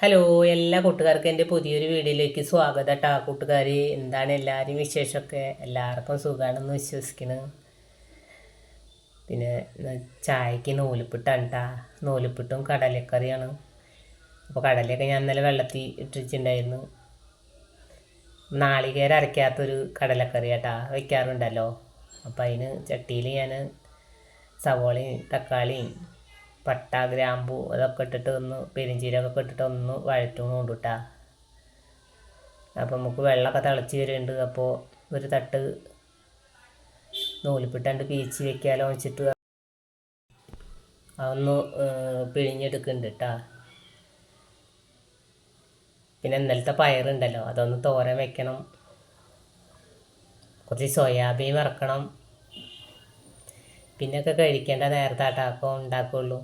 Hello എല്ലാ കൂട്ടുകാർക്കും എന്റെ പുതിയൊരു വീഡിയോയിലേക്ക് സ്വാഗതം കേട്ടോ. കൂട്ടുകാർ എന്താണ് എല്ലാവരും വിശേഷമൊക്കെ? എല്ലാവർക്കും സുഖമാണെന്ന് വിശ്വസിക്കുന്നു. പിന്നെ ചായക്ക് നൂലിപ്പിട്ടാണ് കേട്ടോ. നൂലിപ്പിട്ടും കടലക്കറിയാണ്. അപ്പോൾ കടലയൊക്കെ ഞാൻ ഇന്നലെ വെള്ളത്തിൽ ഇട്ടിട്ടുണ്ടായിരുന്നു. നാളികേരം അരയ്ക്കാത്തൊരു കടലക്കറി കേട്ടാ വയ്ക്കാറുണ്ടല്ലോ അപ്പോൾ അതിന് ചട്ടിയിൽ ഞാൻ സവോളയും തക്കാളിയും പട്ട ഗ്രാമ്പു അതൊക്കെ ഇട്ടിട്ട് ഒന്ന് പെരിഞ്ചീരകമൊക്കെ ഇട്ടിട്ട് ഒന്ന് വഴറ്റും കൊണ്ടുട്ടാ അപ്പോൾ നമുക്ക് വെള്ളമൊക്കെ തിളച്ച് വരുന്നുണ്ട്. അപ്പോൾ ഒരു തട്ട് നൂലിപ്പിട്ടാണ്ട് പീച്ച് വെക്കാലോ വെച്ചിട്ട് അതൊന്ന് പിഴിഞ്ഞെടുക്കുന്നുണ്ട് കേട്ടാ പിന്നെ ഇന്നലത്തെ പയറുണ്ടല്ലോ അതൊന്ന് തോരൻ വെക്കണം. കുറച്ച് സോയാബീൻ വറക്കണം. പിന്നൊക്കെ കഴിക്കേണ്ട നേരത്തെ ആട്ടാക്കോ ഉണ്ടാക്കുള്ളൂ.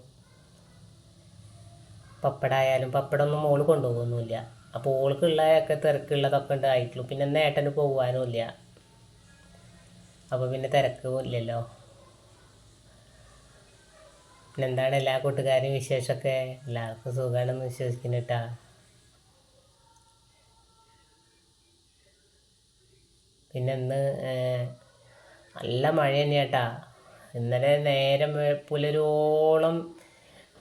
പപ്പടായാലും പപ്പടൊന്നും മോൾ കൊണ്ടുപോകുന്നില്ല അപ്പോൾ ഓൾക്കുള്ളതൊക്കെ തിരക്കുള്ളതൊക്കെ ഉണ്ടായിട്ടുള്ളൂ പിന്നെ നേട്ടന് പോകാനും ഇല്ല. അപ്പോൾ പിന്നെ തിരക്കും ഇല്ലല്ലോ. പിന്നെ എന്താണ് എല്ലാ കൂട്ടുകാരും വിശേഷമൊക്കെ? എല്ലാവർക്കും സുഖമാണെന്ന് വിശ്വസിക്കുന്നു കേട്ടാ പിന്നെ ഇന്ന് നല്ല മഴ തന്നെയാട്ടാ. ഇന്നലെ നേരം പുലരോളം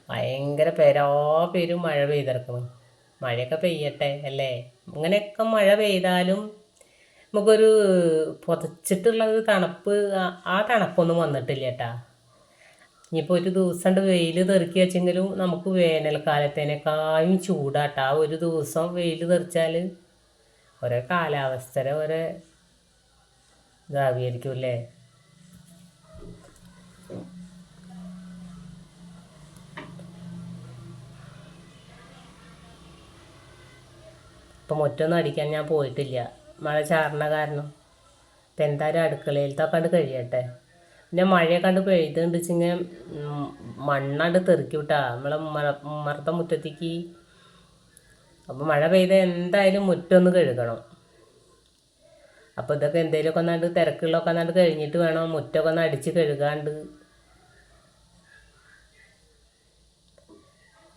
ഭയങ്കര പെരാ പേരും മഴ പെയ്തിറക്കണം മഴയൊക്കെ പെയ്യട്ടെ അല്ലേ? അങ്ങനെയൊക്കെ മഴ പെയ്താലും നമുക്കൊരു പുതച്ചിട്ടുള്ളത് തണുപ്പ് ആ- തണുപ്പൊന്നും വന്നിട്ടില്ല കേട്ടാ. ഇനിയിപ്പോൾ ഒരു ദിവസം വെയിൽ തെറിക്കി വെച്ചെങ്കിലും നമുക്ക് വേനൽക്കാലത്തേനേക്കാളും ചൂടാട്ടാ ഒരു ദിവസം വെയിൽ തെറിച്ചാൽ ഓരോ കാലാവസ്ഥയുടെ ഓരോ ഇതാവിയായിരിക്കും അല്ലേ? ഇപ്പം മുറ്റൊന്നും അടിക്കാൻ ഞാൻ പോയിട്ടില്ല. മഴ ചാറിന കാരണം. ഇപ്പം എന്തായാലും അടുക്കളയിലത്തെ കണ്ട് കഴിയട്ടെ. പിന്നെ മഴയെ കണ്ട് പെയ്തുണ്ട് വെച്ചിങ്ങനെ മണ്ണാണ്ട് തെറുക്കി വിട്ടാ നമ്മളെ മറത്ത മുറ്റത്തേക്ക്. അപ്പം മഴ പെയ്ത എന്തായാലും മുറ്റൊന്ന് കഴുകണം. അപ്പോൾ ഇതൊക്കെ എന്തെങ്കിലുമൊക്കെ ഒന്നാണ്ട് തിരക്കുള്ളതൊക്കെ ഒന്നാണ്ട് കഴിഞ്ഞിട്ട് വേണം മുറ്റമൊക്കെ ഒന്ന് അടിച്ച് കഴുകാണ്ട്.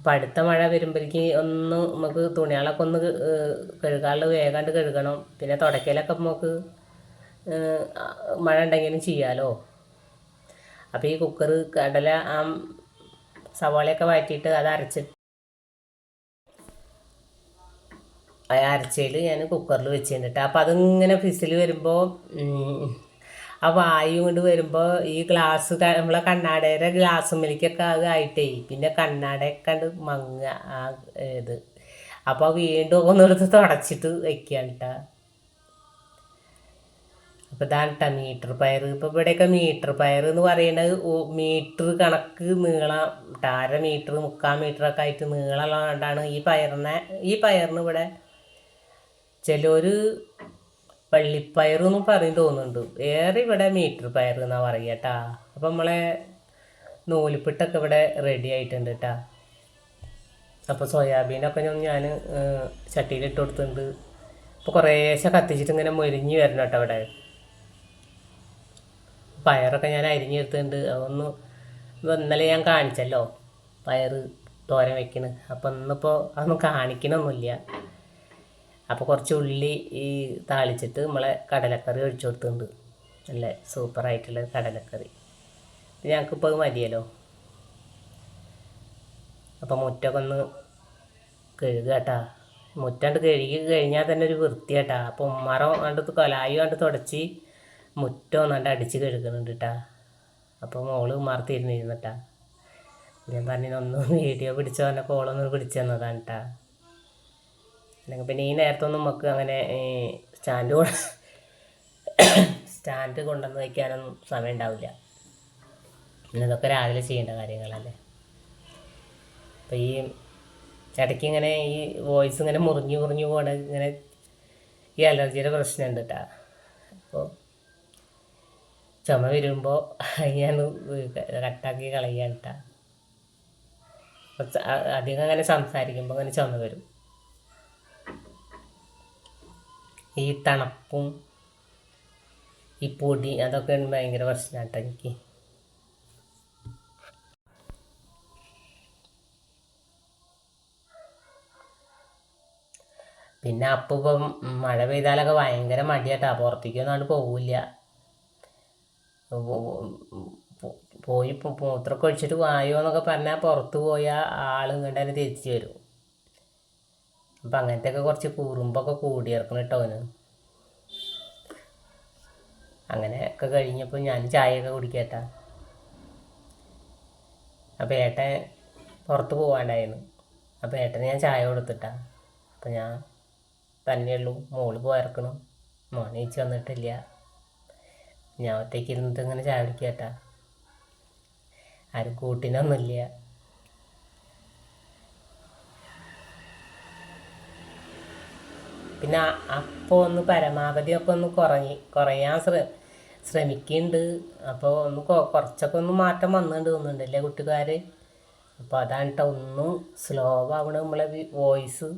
അപ്പം അടുത്ത മഴ വരുമ്പോഴേക്ക് ഒന്ന് നമുക്ക് തുണികളൊക്കെ ഒന്ന് കഴുകാനുള്ള വേഗാണ്ട് കഴുകണം. പിന്നെ തുടക്കയിലൊക്കെ നമുക്ക് മഴ ഉണ്ടെങ്കിലും ചെയ്യാമല്ലോ അപ്പോൾ ഈ കുക്കർ കടല ആ സവാളയൊക്കെ വഴറ്റിയിട്ട് അത് അരച്ച് അരച്ചതിൽ ഞാൻ കുക്കറിൽ വെച്ചിട്ടുണ്ട് അപ്പം അതിങ്ങനെ ഫിസിൽ വരുമ്പോൾ ആ വായു കൊണ്ട് വരുമ്പോൾ ഈ ഗ്ലാസ് നമ്മളെ കണ്ണാടയുടെ ഗ്ലാസ്സുമ്മലേക്കൊക്കെ അത് ആയിട്ടേ പിന്നെ കണ്ണാടയൊക്കെ മങ്ങ ആ ഇത്. അപ്പോൾ വീണ്ടും ഒന്നെടുത്ത് തുടച്ചിട്ട് വയ്ക്കുകയാണ് കേട്ടോ അപ്പോൾ ഇതാണ് കേട്ടോ മീറ്റർ പയർ ഇപ്പോൾ ഇവിടെയൊക്കെ മീറ്റർ പയർ എന്ന് പറയുന്നത് മീറ്റർ കണക്ക് നീളം കേട്ടോ അര മീറ്റർ മുക്കാൽ മീറ്ററൊക്കെ ആയിട്ട് നീളമുള്ളതുകൊണ്ടാണ് ഈ പയറിനെ ഈ പയറിന് ഇവിടെ ചിലർ പള്ളിപ്പയർ എന്ന് പറയും തോന്നുന്നുണ്ട്. ഏറെ ഇവിടെ മീറ്റർ പയർ എന്നാ പറയുക കേട്ടാ അപ്പം നമ്മളെ നൂലിപ്പിട്ടൊക്കെ ഇവിടെ റെഡി ആയിട്ടുണ്ട് കേട്ടാ അപ്പോൾ സോയാബീനൊക്കെ ഞാൻ ചട്ടിയിലിട്ട് കൊടുത്തിട്ടുണ്ട്. ഇപ്പോൾ കുറേശ്ശെ കത്തിച്ചിട്ട് ഇങ്ങനെ മുരിഞ്ഞ് വരണം കേട്ടോ അവിടെ പയറൊക്കെ ഞാൻ അരിഞ്ഞെടുത്തിട്ടുണ്ട് അതൊന്ന് ഇന്നലെ ഞാൻ കാണിച്ചല്ലോ. പയർ തോരൻ വെക്കണ്. അപ്പം ഇന്നിപ്പോൾ അതൊന്നും കാണിക്കണമൊന്നുമില്ല അപ്പോൾ കുറച്ച് ഉള്ളി ഈ താളിച്ചിട്ട് നമ്മളെ കടലക്കറി ഒഴിച്ചു കൊടുത്തിട്ടുണ്ട്. നല്ല സൂപ്പറായിട്ടുള്ള കടലക്കറി. ഞങ്ങൾക്കിപ്പോൾ അത് മതിയല്ലോ? അപ്പോൾ മുറ്റൊക്കെ ഒന്ന് കഴുകുക കേട്ടാ മുറ്റാണ്ട് കഴുകി കഴിഞ്ഞാൽ തന്നെ ഒരു വൃത്തി കേട്ടാ അപ്പോൾ ഉമ്മറം കണ്ട് കൊലായി കണ്ട് തുടച്ച് മുറ്റം ഒന്നാണ്ട് അടിച്ച് കഴുകുന്നുണ്ട് കേട്ടാ അപ്പോൾ മോൾ ഉമ്മറത്തിരുന്നിരുന്നിട്ടാ ഞാൻ പറഞ്ഞൊന്ന് വീഡിയോ പിടിച്ചോ? എന്നെ കോളൊന്നും പിടിച്ചു തന്നതാണ് കേട്ടാ അല്ലെങ്കിൽ പിന്നെ ഈ നേരത്തൊന്നും നമുക്ക് അങ്ങനെ സ്റ്റാൻഡ് സ്റ്റാൻഡ് കൊണ്ടുവന്ന് വയ്ക്കാനൊന്നും സമയം ഉണ്ടാവില്ല. പിന്നെ ഇതൊക്കെ രാവിലെ ചെയ്യേണ്ട കാര്യങ്ങളല്ലേ. അപ്പോൾ ഈ ഇടയ്ക്ക് ഇങ്ങനെ ഈ വോയിസ് ഇങ്ങനെ മുറിഞ്ഞു മുറിഞ്ഞു പോകണ ഇങ്ങനെ ഈ അലർജിയുടെ പ്രശ്നമുണ്ട് കേട്ടോ അപ്പോൾ ചുമ വരുമ്പോൾ ഞാൻ കട്ടാക്കി കളയാൻ കേട്ടോ അധികം അങ്ങനെ സംസാരിക്കുമ്പോൾ അങ്ങനെ ചുമ വരും. ഈ തണുപ്പും ഈ പൊടി അതൊക്കെ ഭയങ്കര പ്രശ്നമാണ് കേട്ടോ എനിക്ക്. പിന്നെ അപ്പം ഇപ്പം മഴ പെയ്താലൊക്കെ ഭയങ്കര മടിയാട്ടാ. പുറത്തേക്കൊന്നും പോവില്ല. പോയി മൂത്രമൊക്കെ ഒഴിച്ചിട്ട് വായോ എന്നൊക്കെ പറഞ്ഞാൽ പുറത്ത് പോയാൽ ആൾ ഇങ്ങോട്ട് തിരിച്ചു വരും. അപ്പം അങ്ങനത്തെയൊക്കെ കുറച്ച് കുറുമ്പൊക്കെ കൂടിയിറക്കണം കേട്ടോ അവന്. അങ്ങനെയൊക്കെ കഴിഞ്ഞപ്പോൾ ഞാൻ ചായയൊക്കെ കുടിക്കട്ടാ. അപ്പോൾ ഏട്ടൻ പുറത്ത് പോകാണ്ടായിരുന്നു അപ്പോൾ ഏട്ടന് ഞാൻ ചായ കൊടുത്തിട്ടാ. അപ്പം ഞാൻ തന്നെയുള്ളൂ മോൾ പോയിറക്കണം. മോനെ ചേച്ചി വന്നിട്ടില്ല. ഞാൻ ഒറ്റയ്ക്ക് ഇരുന്നിട്ട് ഇങ്ങനെ ചായ കുടിക്കട്ടാ. ആരും കൂട്ടിനൊന്നുമില്ല. പിന്നെ അപ്പോൾ ഒന്ന് പരമാവധി ഒക്കെ ഒന്ന് കുറഞ്ഞ് കുറയാൻ ശ്ര ശ്രമിക്കുന്നുണ്ട് അപ്പോൾ ഒന്ന് കുറച്ചൊക്കെ ഒന്ന് മാറ്റം വന്നിട്ടുണ്ട് തോന്നുന്നുണ്ട് അല്ലേ കുട്ടിക്കാർ അപ്പോൾ അതാണ് കേട്ടോ ഒന്നും സ്ലോ ആവണ നമ്മളെ വോയിസ്.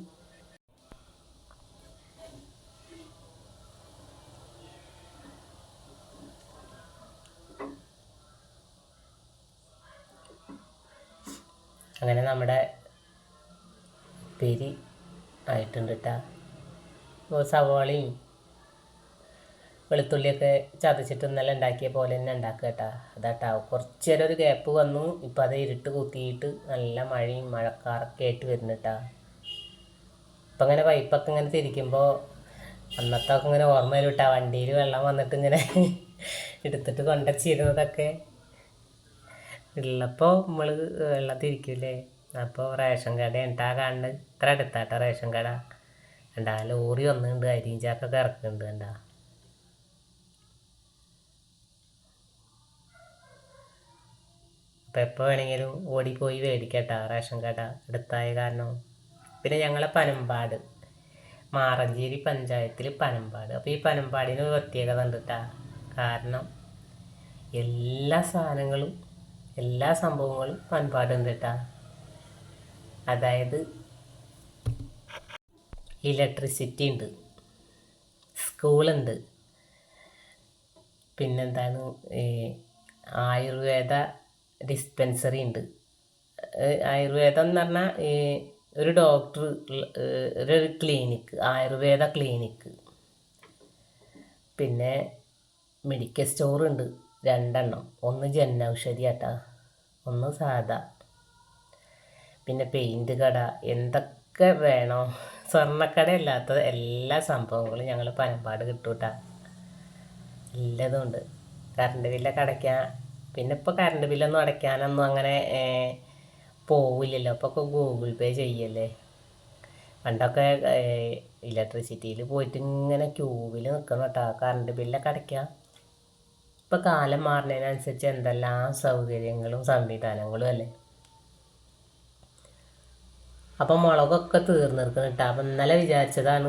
അങ്ങനെ നമ്മുടെ പേര് ആയിട്ടുണ്ട് കേട്ടോ സവാളയും വെളുത്തുള്ളിയൊക്കെ ചതച്ചിട്ട് ഇന്നലെ ഉണ്ടാക്കിയ പോലെ തന്നെ ഉണ്ടാക്കുക കേട്ടോ. അതാട്ടാ കുറച്ച് നേരം ഒരു ഗ്യാപ്പ് വന്നു. ഇപ്പം അത് ഇരുട്ട് കുത്തിയിട്ട് നല്ല മഴയും മഴക്കാറൊക്കെ ആയിട്ട് വരുന്നുട്ടാ ഇപ്പം ഇങ്ങനെ പൈപ്പൊക്കെ ഇങ്ങനെ തിരിക്കുമ്പോൾ അന്നത്തെ ഒക്കെ ഇങ്ങനെ ഓർമ്മ വരും വണ്ടിയിൽ വെള്ളം വന്നിട്ട് ഇങ്ങനെ എടുത്തിട്ട് കൊണ്ടച്ചിരുന്നതൊക്കെ. ഉള്ളപ്പോൾ നമ്മൾ വെള്ളം തിരിക്കില്ലേ? അപ്പോൾ റേഷൻ കട കാണുന്നത്. ഇത്ര അടുത്താട്ടോ റേഷൻ കട. ഉണ്ടാ ലോറി വന്നിട്ടുണ്ട്. അരിയും ചാക്കൊക്കെ ഇറക്കുന്നുണ്ട് എന്താ അപ്പം എപ്പോൾ വേണമെങ്കിലും ഓടിപ്പോയി മേടിക്കട്ട റേഷൻ കട എടുത്തായ കാരണം. പിന്നെ ഞങ്ങളെ പനമ്പാട്. മാറഞ്ചേരി പഞ്ചായത്തിൽ പനമ്പാട്. അപ്പോൾ ഈ പനമ്പാടിന് ഒരു പ്രത്യേകത ഉണ്ട് കാരണം എല്ലാ സാധനങ്ങളും എല്ലാ സംഭവങ്ങളും പനമ്പാടുണ്ട് കേട്ടാ അതായത് ഇലക്ട്രിസിറ്റി ഉണ്ട്. സ്കൂളുണ്ട് പിന്നെന്താണ് ആയുർവേദ ഡിസ്പെൻസറി ഉണ്ട്. ആയുർവേദം എന്ന് പറഞ്ഞാൽ ഒരു ഡോക്ടർ ഒരു ക്ലിനിക്ക് ആയുർവേദ ക്ലിനിക്ക് പിന്നെ മെഡിക്കൽ സ്റ്റോറുണ്ട് രണ്ടെണ്ണം. ഒന്ന് ജനൗഷധി ആട്ടാ ഒന്ന് സാധാ. പിന്നെ പെയിന്റ് കട. എന്തൊക്കെ വേണോ? സ്വർണക്കട ഇല്ലാത്തത് എല്ലാ സംഭവങ്ങളും ഞങ്ങൾ പനമ്പാട് കിട്ടൂട്ടാ. എല്ലാതും ഉണ്ട് കറണ്ട് ബില്ലൊക്കെ അടയ്ക്കാൻ പിന്നെ ഇപ്പോൾ കറണ്ട് ബില്ലൊന്നും അടയ്ക്കാനൊന്നും അങ്ങനെ പോവില്ലല്ലോ. അപ്പോൾ ഒക്കെ ഗൂഗിൾ പേ ചെയ്യല്ലേ. പണ്ടൊക്കെ ഇലക്ട്രിസിറ്റിയിൽ പോയിട്ട് ഇങ്ങനെ ക്യൂവിൽ നിൽക്കണം കേട്ടോ കറണ്ട് ബില്ലൊക്കെ അടയ്ക്കാം. ഇപ്പോൾ കാലം മാറുന്നതിനനുസരിച്ച് എന്തെല്ലാം സൗകര്യങ്ങളും സംവിധാനങ്ങളും അല്ലേ? അപ്പം മുളകൊക്കെ തീർന്നിരിക്കണം കേട്ടോ അപ്പം ഇന്നലെ വിചാരിച്ചതാണ്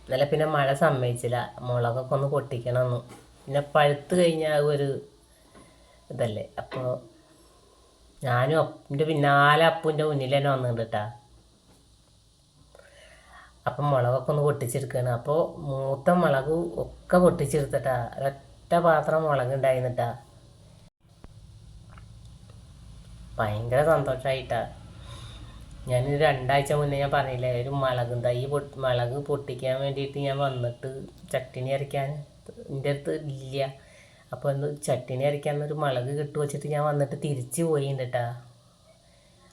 ഇന്നലെ പിന്നെ മഴ സമ്മതിച്ചില്ല. മുളകൊക്കെ ഒന്ന് പൊട്ടിക്കണമെന്ന് പിന്നെ പഴുത്ത് കഴിഞ്ഞാൽ ഒരു ഇതല്ലേ. അപ്പോൾ ഞാനും അപ്പിന്റെ പിന്നാലെ അപ്പൂന്റെ മുന്നിൽ തന്നെ വന്നിട്ടുണ്ട് അപ്പം മുളകൊക്കെ ഒന്ന് പൊട്ടിച്ചെടുക്കുകയാണ് അപ്പോൾ മൂത്ത മുളക് ഒക്കെ പൊട്ടിച്ചെടുത്തിട്ടാ ഒരൊറ്റ പാത്രം മുളക് ഉണ്ടായിരുന്നിട്ടാ ഭയങ്കര സന്തോഷമായിട്ടാ ഞാൻ രണ്ടാഴ്ച മുന്നേ ഞാൻ പറഞ്ഞില്ലേ ഒരു മുളക് തൈ പൊട്ടി മുളക് പൊട്ടിക്കാൻ വേണ്ടിയിട്ട് ഞാൻ വന്നിട്ട് ചട്ടിനി അരയ്ക്കാൻ എന്റെ അടുത്ത് ഇല്ല. അപ്പോൾ എന്ത് ചട്ടിനി അരയ്ക്കാൻ ഒരു മുളക് കിട്ടു വെച്ചിട്ട് ഞാൻ വന്നിട്ട് തിരിച്ച് പോയിട്ടാ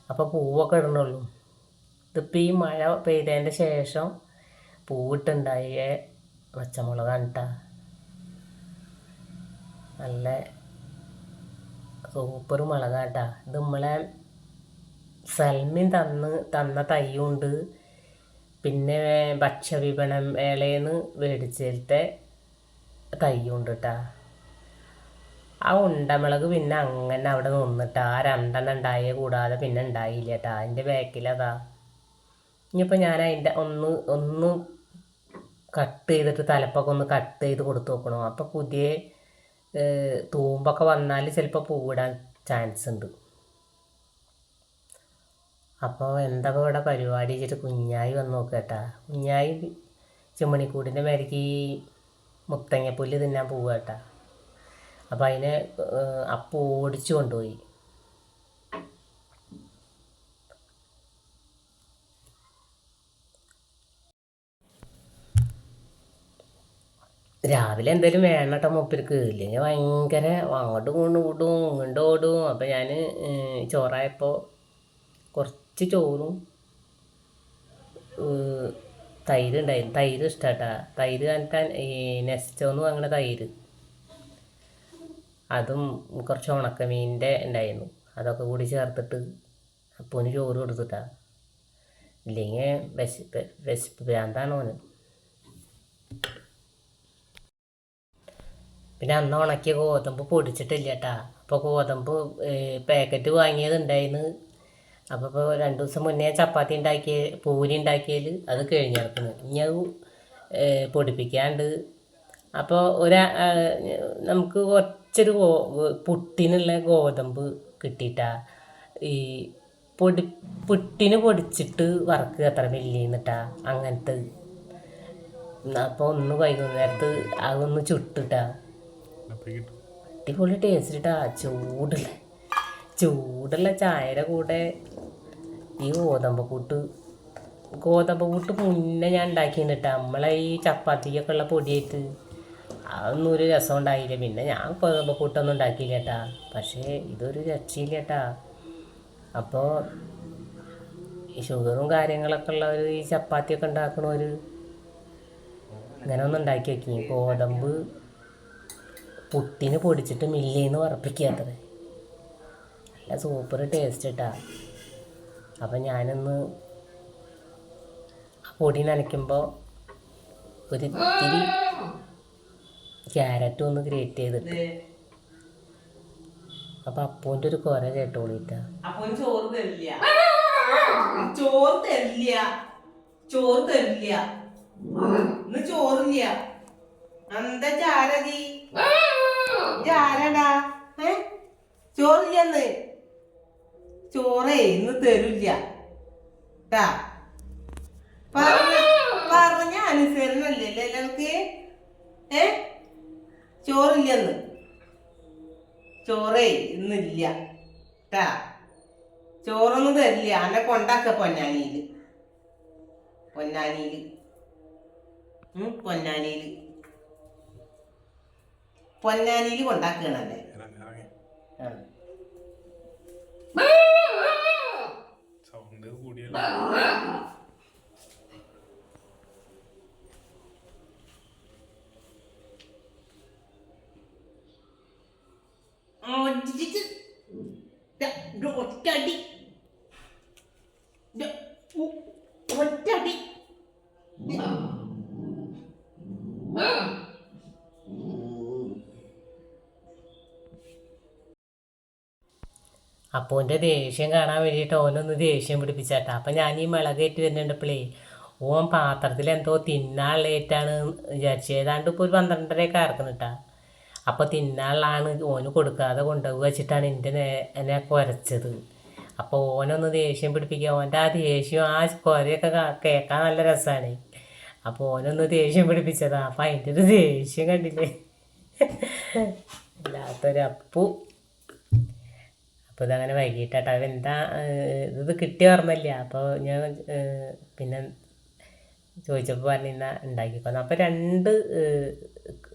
അപ്പോൾ പൂവൊക്കെ ഇടണുള്ളൂ. ഇതിപ്പോൾ ഈ മഴ പെയ്തതിന്റെ ശേഷം പൂവിട്ടുണ്ടായ പച്ചമുളകാണ് കേട്ടാ നല്ല സൂപ്പർ മുളകാട്ടാ ഇത് നമ്മളെ സൽമിൻ തന്ന് തന്ന തൈയുണ്ട്. പിന്നെ ഭക്ഷ്യവിപണന മേളയിൽ മേടിച്ചിട്ട് തൈയുണ്ട് കേട്ടാ ആ ഉണ്ടമുളക് പിന്നെ അങ്ങനെ അവിടെ നിന്നിട്ട് ആ രണ്ടെണ്ണം ഉണ്ടായേ കൂടാതെ പിന്നെ ഉണ്ടായില്ല കേട്ടാ അതിന്റെ ബാക്കിലതാ. ഇനിയിപ്പോൾ ഞാൻ അതിന്റെ ഒന്ന് ഒന്ന് കട്ട് ചെയ്തിട്ട് തലപ്പൊക്കെ ഒന്ന് കട്ട് ചെയ്ത് കൊടുത്തു നോക്കണം. അപ്പോൾ പുതിയ തൂമ്പൊക്കെ വന്നാൽ ചിലപ്പോൾ പൂവിടാൻ ചാൻസ് ഉണ്ട്. അപ്പോൾ എന്താ ഇവിടെ പരിപാടി വെച്ചിട്ട് കുഞ്ഞായി വന്ന് നോക്കട്ടാ കുഞ്ഞായി ചുമണിക്കൂടിന്റെ മേലേക്ക് ഈ മുത്തങ്ങപ്പുല്ല് തിന്നാൻ പോവുക അപ്പോൾ അതിനെ അപ്പ ഓടിച്ചു കൊണ്ടുപോയി. രാവിലെ എന്തായാലും വേണം കേട്ടോ മൂപ്പർക്ക്. ഇല്ലെങ്കിൽ ഭയങ്കര അങ്ങോട്ടും ഇങ്ങോട്ടും ഓടും ഇങ്ങോട്ട് ഓടും. അപ്പം ഞാൻ ചോറായപ്പോൾ കുറച്ച് ചോറും ഏഹ്, തൈര് ഉണ്ടായിരുന്നു തൈര് ഇഷ്ടാട്ടാ. തൈര് കണ്ടിട്ട് ഈ നെസ്റ്റോന്ന് വാങ്ങണ തൈര്. അതും കുറച്ച് ഉണക്കമീനിന്റെ ഉണ്ടായിരുന്നു അതൊക്കെ കൂടി ചേർത്തിട്ട് അപ്പൂന് ചോറ് കൊടുത്തിട്ടാ. ഇല്ലെങ്കിൽ വിശപ്പ് വിശപ്പ് ഭ്രാന്താണ് ഓന്. പിന്നെ അന്ന് ഉണക്കിയ ഗോതമ്പ് പൊടിച്ചിട്ടില്ല കേട്ടാ അപ്പോൾ ഗോതമ്പ് പാക്കറ്റ് വാങ്ങിയത് ഉണ്ടായിരുന്നു അപ്പോൾ ഇപ്പോൾ രണ്ട് ദിവസം മുന്നേ ചപ്പാത്തി ഉണ്ടാക്കിയ പൂരി ഉണ്ടാക്കിയാൽ അത് കഴിഞ്ഞിറക്കുന്നു ഇനി അത് പൊടിപ്പിക്കാണ്ട്. അപ്പോൾ ഒരു നമുക്ക് കുറച്ചൊരു ഗോ പുട്ടിനുള്ള ഗോതമ്പ് കിട്ടിയിട്ടാ ഈ പൊടി പുട്ടിന് പൊടിച്ചിട്ട് വറക്കുക അത്ര വലിയെന്നിട്ടാ അങ്ങനത്തെ. അപ്പോൾ ഒന്ന് വൈകുന്നേരത്ത് അതൊന്ന് ചുട്ടിട്ടാ. അടിപൊളി ടേസ്റ്റ് ഇട്ടാ ചൂടുള്ള ചൂടുള്ള ചായയുടെ കൂടെ ഈ ഗോതമ്പ് കൂട്ട് ഗോതമ്പ് കൂട്ട് മുന്നേ ഞാൻ ഉണ്ടാക്കിയിട്ട് കേട്ടോ നമ്മളെ ഈ ചപ്പാത്തിക്കൊക്കെ ഉള്ള പൊടിയായിട്ട്. അതൊന്നും ഒരു രസം ഉണ്ടായില്ല. പിന്നെ ഞാൻ ഗോതമ്പ് കൂട്ടൊന്നും ഉണ്ടാക്കിയില്ല കേട്ടാ പക്ഷേ ഇതൊരു രക്ഷയില്ല കേട്ടാ അപ്പോൾ ഈ ഷുഗറും കാര്യങ്ങളൊക്കെ ഉള്ള ഒരു ഈ ചപ്പാത്തിയൊക്കെ ഉണ്ടാക്കണവർ ഇങ്ങനെ ഒന്ന് ഉണ്ടാക്കി വെക്കി ഗോതമ്പ് പുട്ടിന് പൊടിച്ചിട്ട് മില്ലേന്ന് ഉറപ്പിക്കാത്തത് നല്ല സൂപ്പർ ടേസ്റ്റ് ഇട്ടാ അപ്പം ഞാനൊന്ന് പൊടി നനയ്ക്കുമ്പോൾ ഒരു ഇത്തിരി ക്യാരറ്റും ഒന്ന് ഗ്രേറ്റ് ചെയ്തിട്ട്. അപ്പൊ അപ്പൂന്റെ ഒരു കുര കേട്ടോളിട്ടാ. ചോറ് തരില്ല. ചോറ് തരില്ല. ചോറ് തരില്ല. ഇന്ന് ചോറില്ല. എന്താ ചാരതി ചാരടാ ഏ? ചോറില്ലെന്ന്. ചോറേ ഇന്ന് തരില്ല. ട്ടാ. പറഞ്ഞ പറഞ്ഞ അനുസരണല്ലേ നമുക്ക് ഏ? ചോറില്ലെന്ന്. ചോറേ ഇന്നില്ല. ട്ടാ. ചോറൊന്നും തരില്ല. അന്നെ കൊണ്ടാക്ക പൊന്നാനിയിൽ പൊന്നാനിയിൽ പൊന്നാനിയിൽ പൊന്നാനിയിൽ പൊന്നാനിയിൽ Uh, അപ്പൂന്റെ ദേഷ്യം കാണാൻ വേണ്ടിയിട്ട് ഓനൊന്ന് ദേഷ്യം പിടിപ്പിച്ചാട്ടാ. അപ്പം ഞാൻ ഈ മിളകേറ്റ് വരുന്നുണ്ടപ്പോഴേ ഓൻ പാത്രത്തിൽ എന്തോ തിന്നാനുള്ളേറ്റാണ് വിചാരിച്ചത് ഏതാണ്ട് ഇപ്പോൾ ഒരു പന്ത്രണ്ടരയൊക്കെ ഇറക്കുന്നിട്ടാ അപ്പോൾ തിന്നാനുള്ളതാണ് ഓന് കൊടുക്കാതെ കൊണ്ടുപോകുക വെച്ചിട്ടാണ് എന്റെ എന്നെ കുരച്ചത്. അപ്പോൾ ഓനൊന്ന് ദേഷ്യം പിടിപ്പിക്കുക. ഓന്റെ ആ ദേഷ്യം ആ കുരയൊക്കെ കേൾക്കാൻ നല്ല രസമാണ് അപ്പോൾ ഓനൊന്ന് ദേഷ്യം പിടിപ്പിച്ചതാ. അപ്പം അതിന്റെ ഒരു ദേഷ്യം കണ്ടില്ലേ? വല്ലാത്തൊരപ്പു അപ്പോൾ ഇതങ്ങനെ വൈകിട്ടാട്ടോ. അവൻ എന്താ ഇത് കിട്ടിയ ഓർമ്മയില്ല. അപ്പോൾ ഞാൻ പിന്നെ ചോദിച്ചപ്പോൾ പറഞ്ഞ ഉണ്ടാക്കിക്കോന്ന് അപ്പോൾ രണ്ട്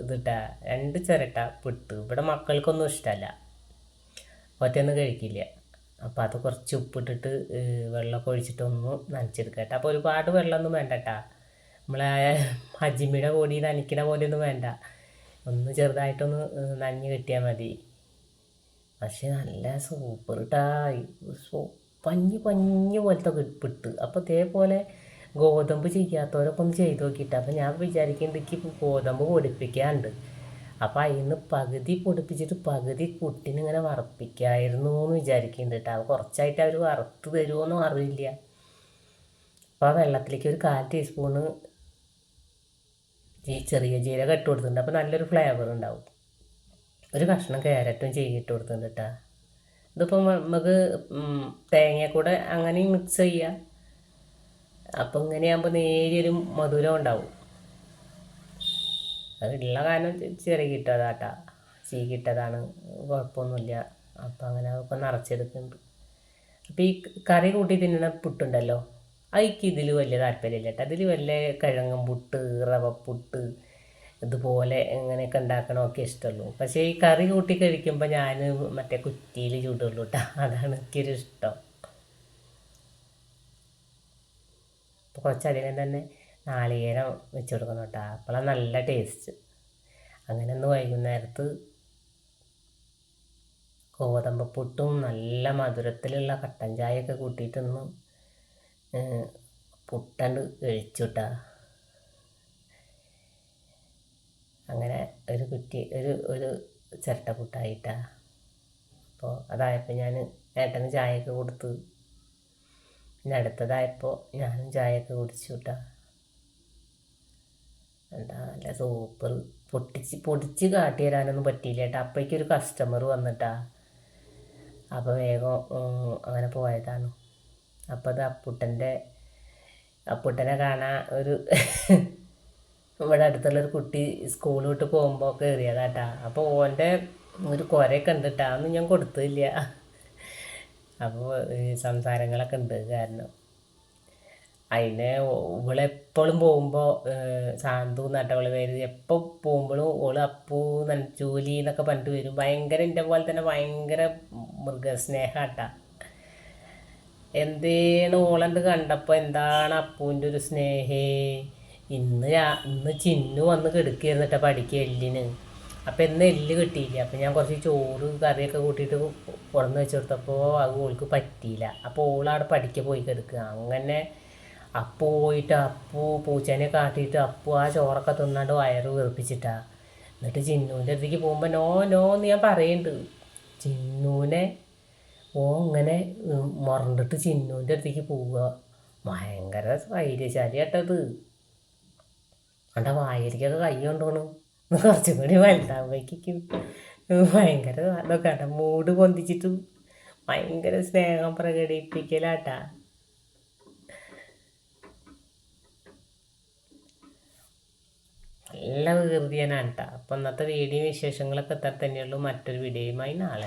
ഇതിട്ടാ രണ്ട് ചിരട്ട പിട്ട്. ഇവിടെ മക്കൾക്കൊന്നും ഇഷ്ടമല്ല ഒറ്റയൊന്നും കഴിക്കില്ല. അപ്പോൾ അത് കുറച്ച് ഉപ്പിട്ടിട്ട് വെള്ളമൊക്കെ ഒഴിച്ചിട്ടൊന്ന് നനച്ചെടുക്കട്ടെ അപ്പോൾ ഒരുപാട് വെള്ളമൊന്നും വേണ്ട കേട്ടാ നമ്മളെ അജിമിയുടെ പൊടി നനയ്ക്കണ പോലെയൊന്നും വേണ്ട. ഒന്ന് ചെറുതായിട്ടൊന്ന് നനഞ്ഞ് കിട്ടിയാൽ മതി. പക്ഷെ നല്ല സൂപ്പർ സൂ പഞ്ഞ് പഞ്ഞ് പോലത്തെ കി- പിട്ട്. അപ്പോൾ ഇതേപോലെ ഗോതമ്പ് ചെയ്യാത്തവരൊക്കെ ഒന്ന് ചെയ്ത് നോക്കിയിട്ട്. അപ്പം ഞാൻ വിചാരിക്കുന്നുണ്ട് എനിക്ക് ഗോതമ്പ് പൊടിപ്പിക്കാറുണ്ട് അപ്പോൾ അതിൽ നിന്ന് പകുതി പൊടിപ്പിച്ചിട്ട് പകുതി കുട്ടിനിങ്ങനെ വറപ്പിക്കായിരുന്നു എന്ന് വിചാരിക്കുന്നുണ്ട് കേട്ടോ അപ്പോൾ കുറച്ചായിട്ട് അവർ വറുത്ത് തരുമോയെന്നും അറിയില്ല. അപ്പോൾ വെള്ളത്തിലേക്ക് ഒരു കാൽ ടീസ്പൂണ് ചെറിയ ജീരകം ഇട്ട് കൊടുത്തിട്ടുണ്ട്. അപ്പോൾ നല്ലൊരു ഫ്ലേവർ ഉണ്ടാവും. ഒരു കഷ്ണം ക്യാരറ്റും ചെയ്തിട്ട് കൊടുത്തിട്ടുണ്ട് കേട്ടോ ഇതിപ്പോൾ നമുക്ക് തേങ്ങ കൂടെ അങ്ങനെയും മിക്സ് ചെയ്യാം. അപ്പോൾ ഇങ്ങനെയാകുമ്പോൾ നേരിയൊരു മധുരം ഉണ്ടാവും. അത് ഉള്ള കാരണം ചെറുകിട്ടതാട്ടാ ചീകിട്ടതാണ് കുഴപ്പമൊന്നുമില്ല അപ്പം അങ്ങനെ അതൊക്കെ നിറച്ചെടുക്കുന്നുണ്ട് അപ്പോൾ ഈ കറി കൂട്ടി തിന്നുന്ന പുട്ടുണ്ടല്ലോ അതിക്ക് ഇതിൽ വലിയ താല്പര്യമില്ല കേട്ടോ അതിൽ വലിയ കിഴങ്ങും പുട്ട് റവ പുട്ട് ഇതുപോലെ ഇങ്ങനെയൊക്കെ ഉണ്ടാക്കണമൊക്കെ ഇഷ്ടമുള്ളൂ. പക്ഷേ ഈ കറി കൂട്ടി കഴിക്കുമ്പോൾ ഞാൻ മറ്റേ കുറ്റിയിൽ ചൂടുള്ളൂ കേട്ടോ അതാണ് എനിക്കൊരു ഇഷ്ടം. അപ്പോൾ കുറച്ചധികം തന്നെ നാളികേരം വെച്ച് കൊടുക്കണം കേട്ടോ അപ്പോഴാണ് നല്ല ടേസ്റ്റ്. അങ്ങനെ ഒന്ന് വൈകുന്നേരത്ത് ഗോതമ്പ് പുട്ടും നല്ല മധുരത്തിലുള്ള കട്ടൻ ചായയൊക്കെ കൂട്ടിയിട്ടൊന്ന് പുട്ടണ്ട് കഴിച്ചു കേട്ടാ അങ്ങനെ ഒരു കുറ്റി ഒരു ഒരു ചിരട്ട പുട്ടായിട്ടാ. അപ്പോൾ അതായപ്പോൾ ഞാൻ ഏട്ടന് ചായയൊക്കെ കൊടുത്ത്. പിന്നെ അടുത്തതായപ്പോൾ ഞാനും ചായയൊക്കെ കുടിച്ചു കേട്ടാ എന്താ നല്ല സൂപ്പർ. പൊട്ടിച്ച് പൊടിച്ച് കാട്ടി തരാനൊന്നും പറ്റിയില്ല കേട്ടോ അപ്പോഴേക്കൊരു കസ്റ്റമർ വന്നിട്ടാ. അപ്പോൾ വേഗം അങ്ങനെ പോയതാണ്. അപ്പോൾ അത് അപ്പുട്ടന്റെ അപ്പുട്ടനെ കാണാൻ ഒരു ഇവിടെ അടുത്തുള്ളൊരു കുട്ടി സ്കൂൾ വിട്ട് പോകുമ്പോൾ കയറിയതാട്ടാ. അപ്പോൾ ഓന്റെ ഒരു കുരയൊക്കെ ഉണ്ട് കേട്ടോ അതൊന്നും ഞാൻ കൊടുത്തില്ല. അപ്പോൾ സംസാരങ്ങളൊക്കെ ഉണ്ട് കാരണം. അതിനെ ഇവളെപ്പോഴും പോകുമ്പോൾ സാന്തു നട്ടവൾ പേര്. എപ്പോൾ പോകുമ്പോഴും ഓൾ നല്ല ജോലി എന്നൊക്കെ പറഞ്ഞിട്ട് വരും. ഭയങ്കര എന്റെ പോലെ തന്നെ ഭയങ്കര മൃഗസ്നേഹാട്ടാ. എന്തേണ് ഓളണ്ട് കണ്ടപ്പോൾ എന്താണ് അപ്പൂന്റെ ഒരു സ്നേഹേ? ഇന്ന് രാ- ഇന്ന് ചിന്നു വന്ന് കിടക്കുകയായിരുന്നു കേട്ടോ പഠിക്കുക എല്ലിന്. അപ്പം ഇന്ന് എല്ല് കിട്ടിയില്ല. അപ്പം ഞാൻ കുറച്ച് ചോറ് കറിയൊക്കെ കൂട്ടിയിട്ട് ഉടന്ന് വെച്ച് കൊടുത്തപ്പോൾ അത് ഓൾക്ക് പറ്റിയില്ല. അപ്പോൾ ഓളവിടെ പഠിക്കുക പോയി കിടക്കുക അങ്ങനെ അപ്പു പോയിട്ട് അപ്പു പൂച്ചേനെ കാട്ടിയിട്ട് അപ്പു ആ ചോറൊക്കെ തിന്നാണ്ട് വയറ് വീർപ്പിച്ചിട്ടാ. എന്നിട്ട് ചിന്നൂന്റെ അടുത്തേക്ക് പോകുമ്പോൾ നോ നോ എന്ന് ഞാൻ പറയുന്നുണ്ട് ചിന്നൂനെ ഓ ഇങ്ങനെ മുറണ്ടിട്ട് ചിന്നൂന്റെ അടുത്തേക്ക് പോവുക. ഭയങ്കര ധൈര്യശാലി കേട്ടത് അവിടെ വായലിക്കൊക്കെ കൈ കൊണ്ടുപോകണം കുറച്ചും കൂടി വലുതാവുമ്പോഴേക്കും ഭയങ്കര അതൊക്കെ ആട്ടെ മൂട് പൊന്തിച്ചിട്ട് ഭയങ്കര സ്നേഹം പ്രകടിപ്പിക്കലാട്ടാ. നല്ല വികൃതിയാനാണ് കേട്ടോ അപ്പം ഇന്നത്തെ വീഡിയോ വിശേഷങ്ങളൊക്കെ എത്താൻ തന്നെയുള്ളൂ. മറ്റൊരു വീഡിയോയുമായി നാളെ.